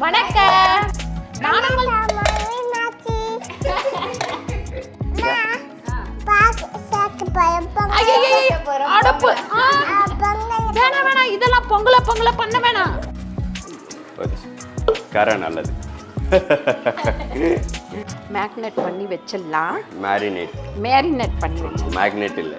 வணக்கம். வேணாம் வேணாம். இதெல்லாம் பொங்கல பொங்கல பண்ண வேணாம். கரை நல்லது. மேக்னெட் பண்ணி வச்சிடலாம். மேரினேட் மேரினேட் பண்ணி வச்சிடலாம். மேக்னெட் இல்லை.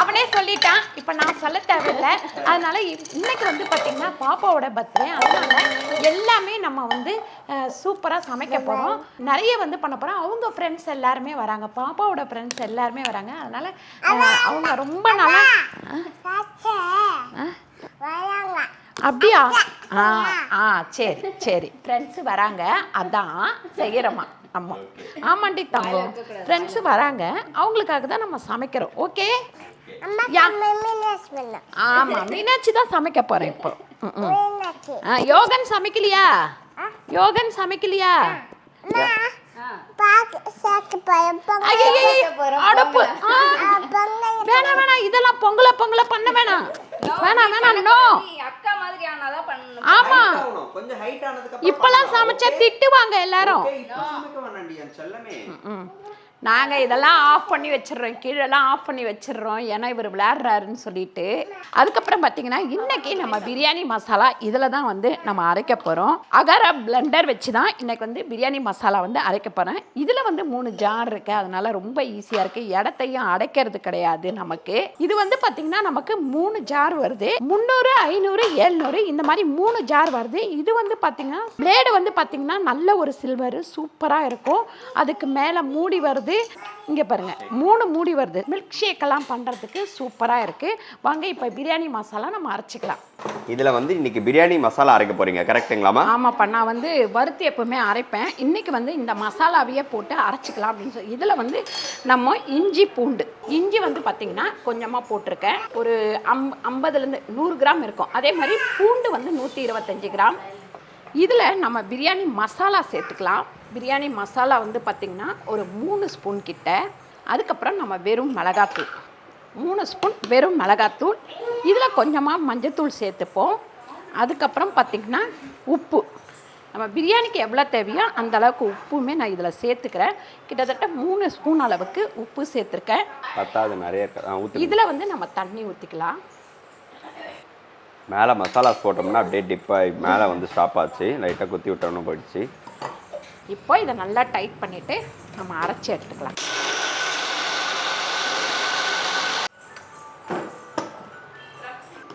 அவனே சொல்லிட்டான். இப்போ நான் சொல்ல தேவையில்லை. அதனால இன்னைக்கு வந்து பார்த்தீங்கன்னா பாப்பாவோட பர்த்டே அதனால எல்லாமே நம்ம வந்து சூப்பராக சமைக்க போகிறோம் நிறைய வந்து பண்ண போகிறோம் அவங்க ஃப்ரெண்ட்ஸ் எல்லாருமே வராங்க. பாப்பாவோட ஃப்ரெண்ட்ஸ் எல்லாருமே வராங்க. அதனால அவங்க ரொம்ப நல்லா அப்படியா? ஆ ஆ சரி சரி. ஃப்ரெண்ட்ஸு வராங்க. அதான் செய்கிறோமா ஆமாம் ஆமாண்டி தங்கம். ஃப்ரெண்ட்ஸு வராங்க. அவங்களுக்காக தான் நம்ம சமைக்கிறோம். ஓகே ஆமாம் மீனாட்சி தான் சமைக்க போகிறேன் இப்போ. யோகன் சமைக்கலையா? யோகன் சமைக்கலையா. வேணாம் வேணாம் இதெல்லாம் பொங்கல பொங்கல பண்ண வேணாம். வேணாம் வேணாம் நோ. அக்கா மாதிரி ஆனாதான் பண்ணணும். ஆமா. கொஞ்சம் ஹைட் ஆனதுக்கு இப்பெல்லாம் சமைச்சா திட்டுவாங்க எல்லாரும். இப்போ சமைக்க வேணாண்டி என் செல்லமே. ம். நாங்கள் இதெல்லாம் ஆஃப் பண்ணி வச்சிடுறோம். கீழெல்லாம் ஆஃப் பண்ணி வச்சிடுறோம். ஏன்னா இவர் விளையாடுறாருன்னு சொல்லிட்டு. அதுக்கப்புறம் பார்த்தீங்கன்னா இன்றைக்கி நம்ம பிரியாணி மசாலா இதில் தான் வந்து நம்ம அரைக்க போகிறோம் அகர பிளண்டர் வச்சு தான் இன்றைக்கி வந்து பிரியாணி மசாலா வந்து அரைக்க போகிறேன் இதில் வந்து மூணு ஜார் இருக்குது அதனால் ரொம்ப ஈஸியாக இருக்குது இடத்தையும் அடைக்கிறது கிடையாது நமக்கு. இது வந்து பார்த்தீங்கன்னா நமக்கு மூணு ஜார் வருது. முந்நூறு ஐநூறு ஏழ்நூறு இந்த மாதிரி மூணு ஜார் வருது. இது வந்து பார்த்தீங்கன்னா பிளேடு வந்து பார்த்தீங்கன்னா நல்ல ஒரு சில்வர் சூப்பராக இருக்கும். அதுக்கு மேலே மூடி வருது. இங்கே பாருங்க மூணு மூடி வருது. மில்க் ஷேக் எல்லாம் பண்ணுறதுக்கு சூப்பராக இருக்குது வாங்க இப்போ பிரியாணி மசாலா நம்ம அரைச்சிக்கலாம். இதுல வந்து இன்னைக்கு பிரியாணி மசாலா அரைக்க போறீங்க கரெக்ட்டுங்களாமா ஆமாப்பா நான் வந்து வறுத்து எப்பவுமே அரைப்பேன். இன்னைக்கு வந்து இந்த மசாலாவையே போட்டு அரைச்சிக்கலாம் அப்படின்னு சொல்லி இதில் வந்து நம்ம இஞ்சி பூண்டு. இஞ்சி வந்து பார்த்திங்கன்னா கொஞ்சமாக போட்டிருக்கேன். ஒரு அம் ஐம்பதுலேருந்து நூறு கிராம் இருக்கும். அதே மாதிரி பூண்டு வந்து நூற்றி இருபத்தஞ்சி கிராம். இதில் நம்ம பிரியாணி மசாலா சேர்த்துக்கலாம். பிரியாணி மசாலா வந்து பார்த்திங்கன்னா ஒரு மூணு ஸ்பூன் கிட்ட. அதுக்கப்புறம் நம்ம வெறும் மிளகாத்தூள். மூணு ஸ்பூன் வெறும் மிளகாத்தூள். இதில் கொஞ்சமாக மஞ்சத்தூள் சேர்த்துப்போம். அதுக்கப்புறம் பார்த்திங்கன்னா உப்பு. நம்ம பிரியாணிக்கு எவ்வளோ தேவையோ அந்த அளவுக்கு உப்புமே நான் இதில் சேர்த்துக்கிறேன். கிட்டத்தட்ட மூணு ஸ்பூன் அளவுக்கு உப்பு சேர்த்துருக்கேன். பத்தாவது நிறைய இதில் வந்து நம்ம தண்ணி ஊற்றிக்கலாம் மேலே மசாலாஸ் போட்டோம்னா அப்படியே டிப் ஆகி மேலே வந்து ஸ்டாப் ஆச்சு. லைட்டாக குத்தி விட்டோம்னு போயிடுச்சு. இப்போ இதை நல்லா டைட் பண்ணிவிட்டு நம்ம அரைச்சி எடுத்துக்கலாம்.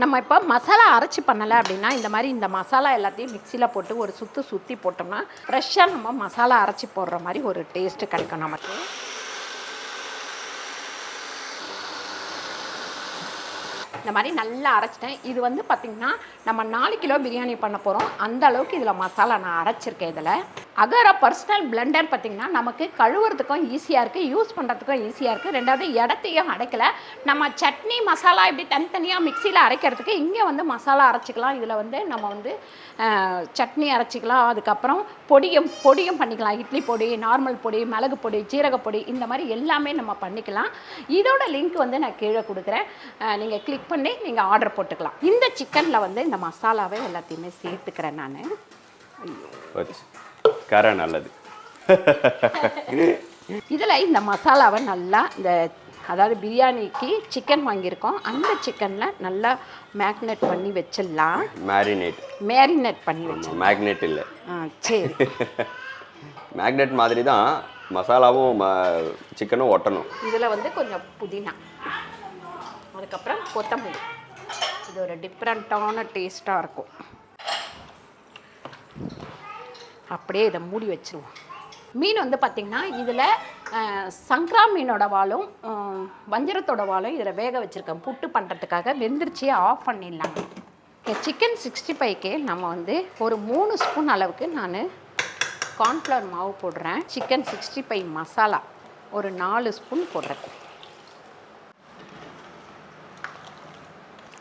நம்ம இப்போ மசாலா அரைச்சி பண்ணலை அப்படின்னா இந்த மாதிரி இந்த மசாலா எல்லாத்தையும் மிக்சியில் போட்டு ஒரு சுற்று சுற்றி போட்டோம்னா ஃப்ரெஷ்ஷாக நம்ம மசாலா அரைச்சி போடுற மாதிரி ஒரு டேஸ்ட்டு கிடைக்கும் நமக்கு. இந்த மாதிரி நல்லா அரைச்சிட்டேன். இது வந்து பார்த்திங்கன்னா நம்ம நாலு கிலோ பிரியாணி பண்ண போகிறோம் அந்த அளவுக்கு இதில் மசாலா நான் அரைச்சிருக்கேன் இதில். அகரா பர்சனல் பிளெண்டர் பார்த்திங்கன்னா நமக்கு கழுவுறதுக்கும் ஈஸியாக இருக்குது யூஸ் பண்ணுறதுக்கும் ஈஸியாக இருக்குது ரெண்டாவது இடத்தையும் அடைக்கலை நம்ம சட்னி மசாலா இப்படி தனித்தனியாக மிக்சியில் அரைக்கிறதுக்கு இங்கே வந்து மசாலா அரைச்சிக்கலாம் இதில் வந்து நம்ம வந்து சட்னி அரைச்சிக்கலாம் அதுக்கப்புறம் பொடியும் பொடியும் பண்ணிக்கலாம் இட்லி பொடி நார்மல் பொடி மிளகு பொடி ஜீரக பொடி இந்த மாதிரி எல்லாமே நம்ம பண்ணிக்கலாம் இதோட லிங்க் வந்து நான் கீழே கொடுக்குறேன் நீங்கள் கிளிக் பண்ணி நீங்கள் ஆர்டர் போட்டுக்கலாம் இந்த சிக்கனில் வந்து இந்த மசாலாவே எல்லாத்தையுமே சேர்த்துக்கிறேன் நான் ஐயோ கரை நல்லது. இதில் இந்த மசாலாவை நல்லா இந்த அதாவது பிரியாணிக்கு சிக்கன் வாங்கியிருக்கோம். அந்த சிக்கனில் நல்லா மேக்னேட் பண்ணி வச்சிடலாம். மேரினேட் மேரினேட் பண்ணி வச்சு மேக்னெட் இல்லை. ஆ சரி. மேக்னெட் மாதிரி தான் மசாலாவும் ம சிக்கனும் ஒட்டணும். இதில் வந்து கொஞ்சம் புதினா. அதுக்கப்புறம் கொத்தமல்லி. இது ஒரு டிஃப்ரெண்ட்டான டேஸ்ட்டாக இருக்கும். அப்படியே இதை மூடி வச்சிருவோம். மீன் வந்து பார்த்திங்கன்னா இதில் சங்கரா மீனோட வாலும் வஞ்சரத்தோட வாலும் இதில் வேக வச்சுருக்கேன் புட்டு பண்ணுறதுக்காக வெந்துருச்சியே ஆஃப் பண்ணிடலாம். சிக்கன் சிக்ஸ்டி ஃபைவ்க்கு நம்ம வந்து ஒரு மூணு ஸ்பூன் அளவுக்கு நான் கார்ன்ஃப்ளவர் மாவு போடுறேன். சிக்கன் சிக்ஸ்டி ஃபைவ் மசாலா ஒரு நாலு ஸ்பூன் போடுறேன்.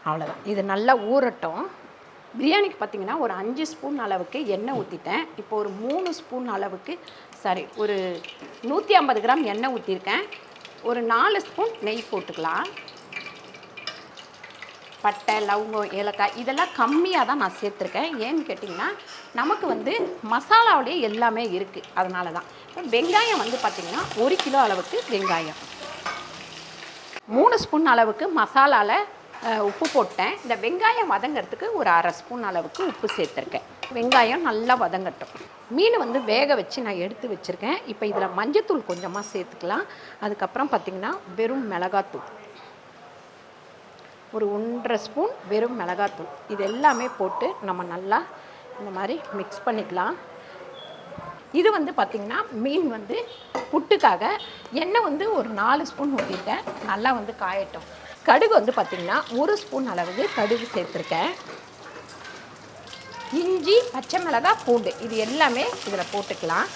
அவ்வளோதான் இது நல்லா ஊறட்டும். பிரியாணிக்கு பார்த்தீங்கன்னா ஒரு அஞ்சு ஸ்பூன் அளவுக்கு எண்ணெய் ஊற்றிட்டேன் இப்போ ஒரு மூணு ஸ்பூன் அளவுக்கு சாரி ஒரு நூற்றி ஐம்பது கிராம் எண்ணெய் ஊற்றிருக்கேன் ஒரு நாலு ஸ்பூன் நெய் போட்டுக்கலாம். பட்டை லவங்கம் ஏலக்காய் இதெல்லாம் கம்மியாக தான் நான் சேர்த்துருக்கேன். ஏன்னு கேட்டிங்கன்னா நமக்கு வந்து மசாலாவிலேயே எல்லாமே இருக்குது அதனால தான். இப்போ வெங்காயம் வந்து பார்த்திங்கன்னா ஒரு கிலோ அளவுக்கு வெங்காயம். மூணு ஸ்பூன் அளவுக்கு மசாலாவில் உப்பு போட்டேன். இந்த வெங்காயம் வதங்கிறதுக்கு ஒரு அரை ஸ்பூன் அளவுக்கு உப்பு சேர்த்துருக்கேன். வெங்காயம் நல்லா வதங்கட்டும். மீன் வந்து வேக வச்சு நான் எடுத்து வச்சுருக்கேன். இப்போ இதில் மஞ்சத்தூள் கொஞ்சமாக சேர்த்துக்கலாம். அதுக்கப்புறம் பார்த்திங்கன்னா வெறும் மிளகாத்தூள். ஒரு ஒன்றரை ஸ்பூன் வெறும் மிளகாத்தூள். இது எல்லாமே போட்டு நம்ம நல்லா இந்த மாதிரி மிக்ஸ் பண்ணிக்கலாம். இது வந்து பார்த்திங்கன்னா மீன் வந்து புட்டுக்காக எண்ணெய் வந்து ஒரு நாலு ஸ்பூன் ஊற்றிட்டேன் நல்லா வந்து காயட்டும். கடுகு வந்து பார்த்திங்கன்னா ஒரு ஸ்பூன் அளவுக்கு கடுகு சேர்த்துருக்கேன். இஞ்சி பச்சை மிளகாய் பூண்டு. இது எல்லாமே இதில் போட்டுக்கலாம்.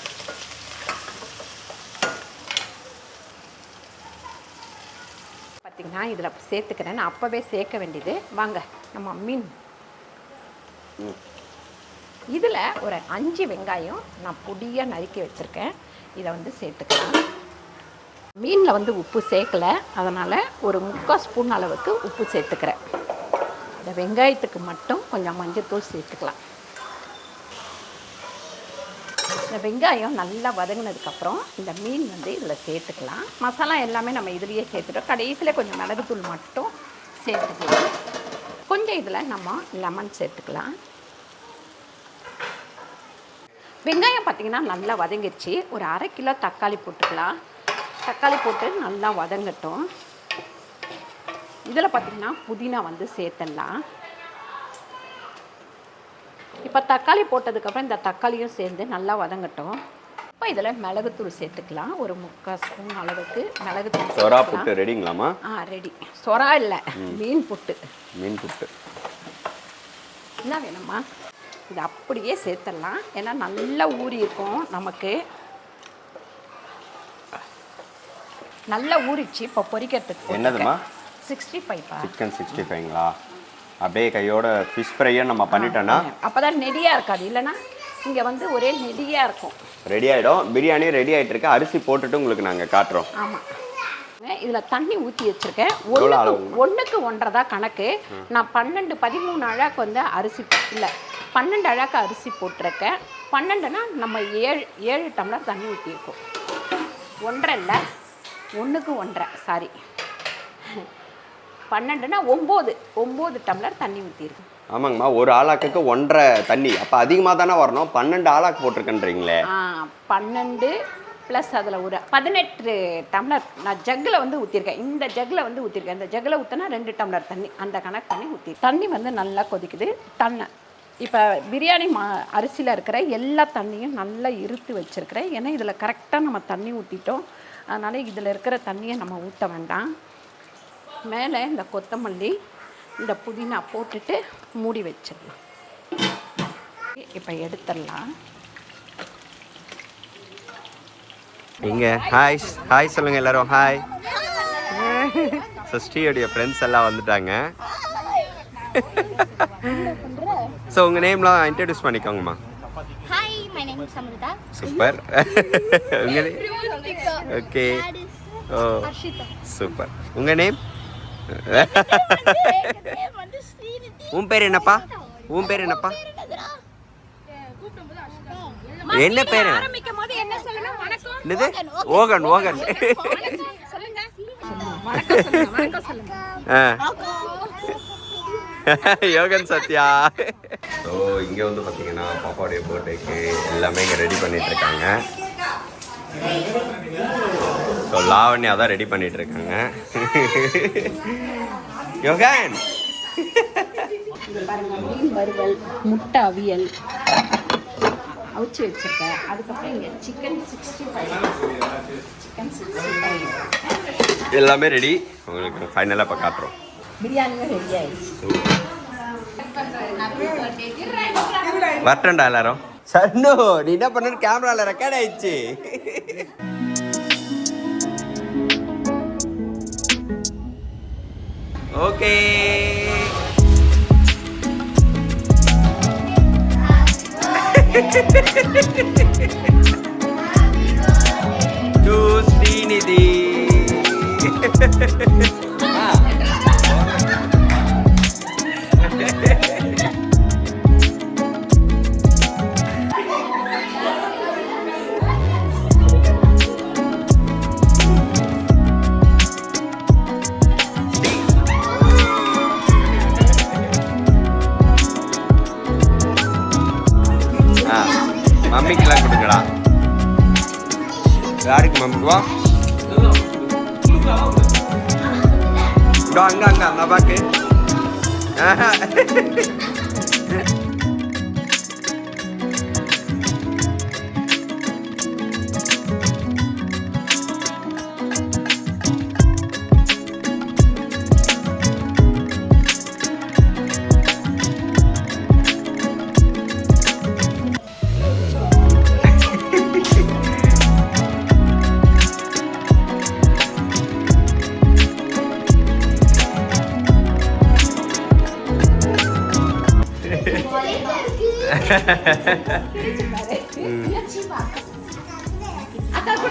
பார்த்திங்கன்னா இதில் சேர்த்துக்கிறேன். நான் அப்போவே சேர்க்க வேண்டியது. வாங்க நம்ம மீன். இதில் ஒரு அஞ்சு வெங்காயம் நான் பொடியாக நறுக்கி வச்சுருக்கேன். இதை வந்து சேர்த்துக்கலாம். மீனில் வந்து உப்பு சேர்க்கல. அதனால் ஒரு முக்கால் ஸ்பூன் அளவுக்கு உப்பு சேர்த்துக்கிறேன். இந்த வெங்காயத்துக்கு மட்டும் கொஞ்சம் மஞ்சத்தூள் சேர்த்துக்கலாம். இந்த வெங்காயம் நல்லா வதங்கினதுக்கப்புறம் இந்த மீன் வந்து இதில் சேர்த்துக்கலாம். மசாலா எல்லாமே நம்ம இதுலேயே சேர்த்துட்டோம். கடைசியில் கொஞ்சம் மிளகுத்தூள் மட்டும் சேர்த்துக்கலாம். கொஞ்சம் இதில் நம்ம லெமன் சேர்த்துக்கலாம். வெங்காயம் பார்த்திங்கன்னா நல்லா வதங்கிருச்சு. ஒரு அரை கிலோ தக்காளி போட்டுக்கலாம். தக்காளி போட்டு நல்லா வதங்கட்டும். இதில் பார்த்திங்கன்னா புதினா வந்து சேர்த்துடலாம். இப்போ தக்காளி போட்டதுக்கப்புறம் இந்த தக்காளியும் சேர்ந்து நல்லா வதங்கட்டும். இப்போ இதில் மிளகுத்தூள் சேர்த்துக்கலாம். ஒரு முக்கால் ஸ்பூன் அளவுக்கு மிளகுத்தூள் சொரா. புட்டு ரெடிங்களாம்மா? ஆ ரெடி. சொரா இல்லை மீன் புட்டு. மீன் புட்டு. என்ன வேணுமா இது அப்படியே சேர்த்துடலாம். ஏன்னா நல்லா ஊறி இருக்கும் நமக்கு. நல்லா ஊறிச்சு இப்போ பொரிக்கிறதுக்கு என்னதும்மா? சிக்ஸ்டி ஃபைவ்ப்பா சிக்கன் சிக்ஸ்டி ஃபைவ்ங்களா? அப்படியே கையோட ஃபிஷ் ஃப்ரையை நம்ம பண்ணிட்டோன்னா அப்போ தான் நெடியாக இருக்காது. இல்லைன்னா இங்கே வந்து ஒரே நெடியாக இருக்கும். ரெடி ஆகிடும் பிரியாணி ரெடி ஆகிட்டு இருக்கு அரிசி போட்டுட்டு உங்களுக்கு நாங்கள் காட்டுறோம். ஆமாம் இதில் தண்ணி ஊற்றி வச்சுருக்கேன். ஒன்றுக்கு? ஒன்றுக்கு ஒன்றரை தான் கணக்கு. நான் பன்னெண்டு பதிமூணு அழாக்கு வந்து அரிசி இல்லை பன்னெண்டு அழாக்கு அரிசி போட்டிருக்கேன். பன்னெண்டுனா நம்ம ஏழு ஏழு டம்ளர் தண்ணி ஊற்றிருக்கோம் ஒன்றரை இல்லை. ஒன்றுக்கு ஒன்றரை சாரி பன்னெண்டுனா ஒம்பது ஒம்பது டம்ளர் தண்ணி ஊற்றிருக்கோம் ஆமாங்கம்மா ஒரு ஆளாக்குக்கு ஒன்றரை தண்ணி. அப்போ அதிகமாக தானே வரணும்? பன்னெண்டு ஆளாக்கு போட்டிருக்கேன்றீங்களே. ஆ பன்னெண்டு ப்ளஸ் அதில் ஒரு பதினெட்டு டம்ளர் நான் ஜக்கில் வந்து ஊற்றிருக்கேன் இந்த ஜக்கில் வந்து ஊற்றிருக்கேன் இந்த ஜக்கில் ஊற்றினா ரெண்டு டம்ளர் தண்ணி. அந்த கணக்கு பண்ணி ஊற்றி தண்ணி வந்து நல்லா கொதிக்குது. தண்ணி இப்போ பிரியாணி மா அரிசியில் இருக்கிற எல்லா தண்ணியும் நல்லா இருத்து வச்சுருக்கிறேன். ஏன்னா இதில் கரெக்டாக நம்ம தண்ணி ஊற்றிட்டோம் அதனால் இதில் இருக்கிற தண்ணியை நம்ம ஊற்ற வேண்டாம். மேலே இந்த கொத்தமல்லி இந்த புதினா போட்டுட்டு மூடி வச்சிடலாம். இப்போ எடுத்துடலாம். இங்க ஹாய் ஹாய் சொல்லுங்க எல்லாரும். ஹாய் சஷ்டியோடைய ஃப்ரெண்ட்ஸ் எல்லாம் வந்துட்டாங்க. ஸோ உங்கள் நேம்லாம் இன்ட்ரடியூஸ் பண்ணிக்கோங்கம்மா. Samrita. சூப்பர் ஓகே ஓ. சூப்பர் உங்கள் நேம். உன் பேர் என்னப்பா உன் பேர் என்னப்பா என்ன பேர் ஆரம்பிக்கும் போது என்ன சொல்லணும் வணக்கம் என்னது ஓகன் ஓகன் சொல்லுங்க வணக்கம் சொல்லுங்க வணக்கம் சொல்லுங்க ஆ யோகன் சத்யா. ஸோ இங்கே வந்து பார்த்தீங்கன்னா பாப்பாவுடைய பர்த்டேக்கு எல்லாமே இங்கே ரெடி பண்ணிட்டு இருக்காங்க ஸோ லாவண்யா தான் ரெடி பண்ணிட்டு இருக்காங்க யோகன்! மீன் வறுவல் முட்டை அவியல். அவிச்சு வச்சிருக்கேன் அதுக்கப்புறம் இங்கே chicken sixty five chicken sixty five எல்லாமே ரெடி உங்களுக்கு ஃபைனலாக இப்போ காட்டுறோம். பிரியாணியும் ரெடி ஆயிடுச்சு. வரட்டண்டா எல்லாரும். சன்னு நீ என்ன பண்ணு கேமரால ரெக்கார்ட் ஆயிடுச்சு. Okay. To Srinidhi மம்மிக்கெல்லாம் கொடுங்கடா யாருக்கு மம்மிக்கு வா இதோ அங்க அங்க அந்த பாக்கு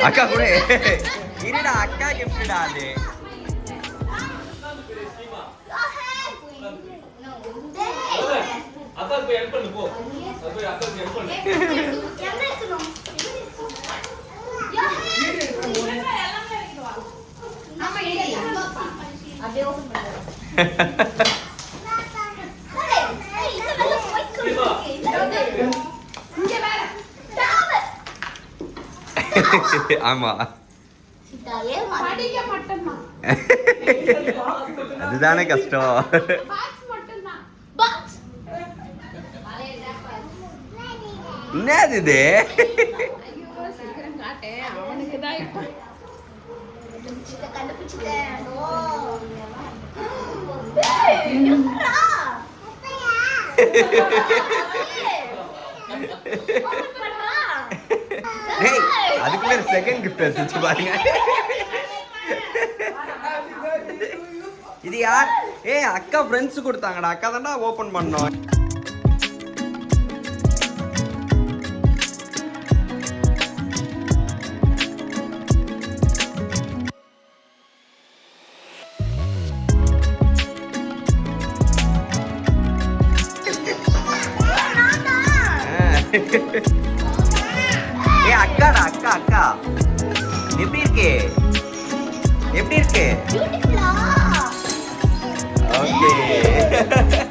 அக்கா கூட இருடா அக்கா கிஃப்டா அது ஆமா படிக்க மாட்டேன்னா அதுதானே கஷ்டம். என்னது இது? கண்டுபிடிச்சிட்டேன் ஓ டேய் செகண்ட் கிஃப்ட் வச்சு பாருங்க. இது யார்? ஏய் அக்கா ஃப்ரெண்ட்ஸ் கொடுத்தாங்கடா. அக்கா தான்டா ஓபன் பண்ணோம். ஏய் அக்காடா அக்கா அக்கா. எப்படி இருக்கு? எப்படி இருக்கு? ஓகே.